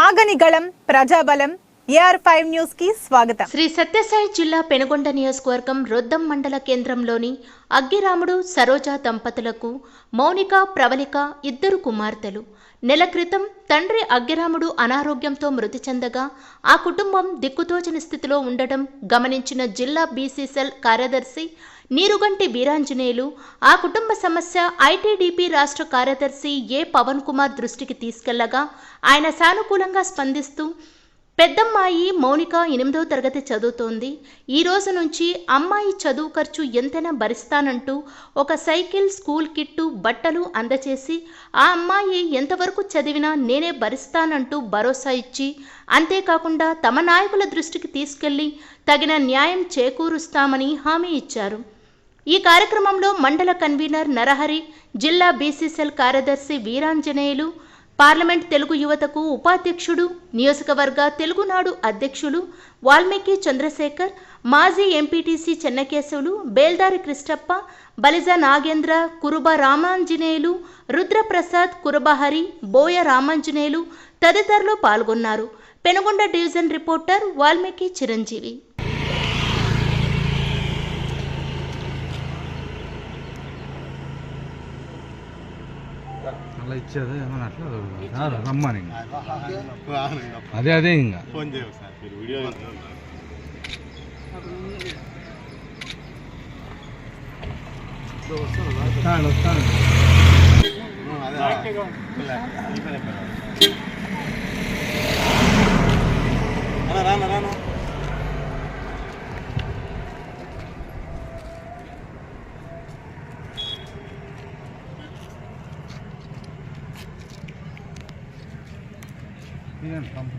ఆగనిగళం ప్రజాబలం AR five న్యూస్కి స్వాగతం. శ్రీ సత్యసాయి జిల్లా పెనుగొండ నియోజకవర్గం రొద్దం మండల కేంద్రంలోని అగ్గిరాముడు సరోజ దంపతులకు మౌనిక ప్రవళిక ఇద్దరు కుమార్తెలు. నెల క్రితం తండ్రి అగ్గిరాముడు అనారోగ్యంతో మృతి చెందగా ఆ కుటుంబం దిక్కుతోచని స్థితిలో ఉండటం గమనించిన జిల్లా బీసీసెల్ కార్యదర్శి నీరుగంటి వీరాంజనేయులు ఆ కుటుంబ సమస్య ఐటీడీపీ రాష్ట్ర కార్యదర్శి ఏ పవన్ కుమార్ దృష్టికి తీసుకెళ్ళగా ఆయన సానుకూలంగా స్పందిస్తూ పెద్దమ్మాయి మౌనిక ఎనిమిదవ తరగతి చదువుతోంది. ఈ రోజు నుంచి అమ్మాయి చదువు ఖర్చు ఎంతైనా భరిస్తానంటూ ఒక సైకిల్ స్కూల్ కిట్టు బట్టలు అందచేసి ఆ అమ్మాయి ఎంతవరకు చదివినా నేనే భరిస్తానంటూ భరోసా ఇచ్చి అంతేకాకుండా తమ నాయకుల దృష్టికి తీసుకెళ్ళి తగిన న్యాయం చేకూరుస్తామని హామీ ఇచ్చారు. ఈ కార్యక్రమంలో మండల కన్వీనర్ నరహరి జిల్లా బీసీసీఎల్ కార్యదర్శి వీరాంజనేయులు పార్లమెంట్ తెలుగు యువతకు ఉపాధ్యక్షుడు నియోజకవర్గ తెలుగునాడు అధ్యక్షులు వాల్మీకి చంద్రశేఖర్ మాజీ ఎంపీటీసీ చెన్నకేశవులు బేల్దారి కృష్ణప్ప బలిజ నాగేంద్ర కురుబ రామాంజనేయులు రుద్రప్రసాద్ కురబహరి బోయ రామాంజనేయులు తదితరులు పాల్గొన్నారు. Penukonda division reporter Valmiki Chiranjeevi. అలా ఇచ్చేది ఏమన్నా అట్లా రమ్మని. అదే అదే ఇంకా. ఫోన్ వీడియో వస్తాను వస్తాను. 예, 그냥 방송.